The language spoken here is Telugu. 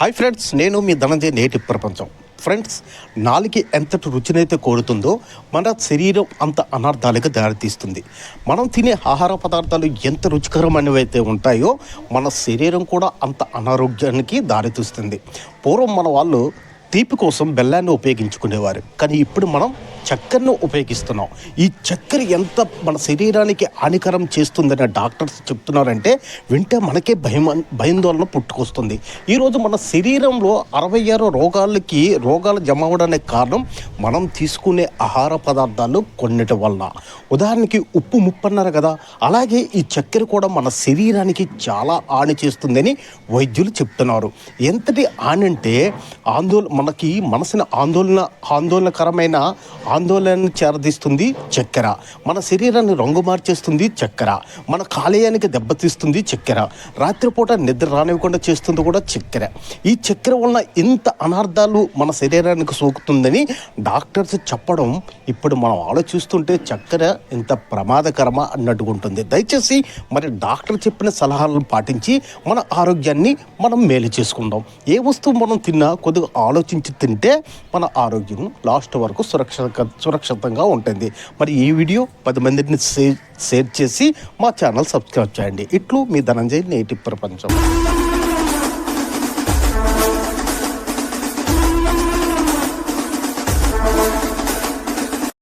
హాయ్ ఫ్రెండ్స్ నేను మీ ధనంజయ నేటి ప్రపంచం. ఫ్రెండ్స్ నాలుగు ఎంతటి రుచినైతే కోరుతుందో మన శరీరం అంత అనర్థాలకు దారితీస్తుంది. మనం తినే ఆహార పదార్థాలు ఎంత రుచికరమైనవైతే ఉంటాయో మన శరీరం కూడా అంత అనారోగ్యానికి దారితీస్తుంది. పూర్వం మన వాళ్ళు తీపి కోసం బెల్లాన్ని ఉపయోగించుకునేవారు. కానీ ఇప్పుడు మనం చక్కెరను ఉపయోగిస్తున్నాం ఈ చక్కెర ఎంత మన శరీరానికి హానికరం చేస్తుందని డాక్టర్స్ చెప్తున్నారంటే వింటే మనకే భయం భయాందోళన పుట్టుకొస్తుంది. ఈరోజు మన శరీరంలో అరవై ఆరు రోగాలకి రోగాలు జమ అవడానికి కారణం మనం తీసుకునే ఆహార పదార్థాలు కొన్నిటి వల్ల ఉదాహరణకి ఉప్పు ముప్పు అన్నారు కదా. అలాగే ఈ చక్కెర కూడా మన శరీరానికి చాలా హాని చేస్తుందని వైద్యులు చెప్తున్నారు. ఎంతటి హాని అంటే ఆందోళన మనకి మనసుని ఆందోళన ఆందోళనకరమైన ఆందోళన చేరదీస్తుంది చక్కెర. మన శరీరాన్ని రంగు మార్చేస్తుంది చక్కెర. మన కాలేయానికి దెబ్బతీస్తుంది చక్కెర. రాత్రిపూట నిద్ర రానివ్వకుండా చేస్తుంది కూడా చక్కెర. ఈ చక్కెర వలన ఇంత అనార్థాలు మన శరీరానికి సోకుతుందని డాక్టర్స్ చెప్పడం ఇప్పుడు మనం ఆలోచిస్తుంటే చక్కెర ఇంత ప్రమాదకరమా అన్నట్టుగా ఉంటుంది. దయచేసి మరి డాక్టర్ చెప్పిన సలహాలను పాటించి మన ఆరోగ్యాన్ని మనం మేలు చేసుకుందాం. ఏ వస్తువు మనం తిన్నా కొద్దిగా ఆలోచించి తింటే మన ఆరోగ్యం లాస్ట్ వరకు సురక్షిత సురక్షితంగా ఉంటుంది. మరి ఈ వీడియో పది మందిని షేర్ షేర్ చేసి మా ఛానల్ సబ్స్క్రైబ్ చేయండి. ఇట్లు మీ ధనంజయ్ నేటి ప్రపంచం.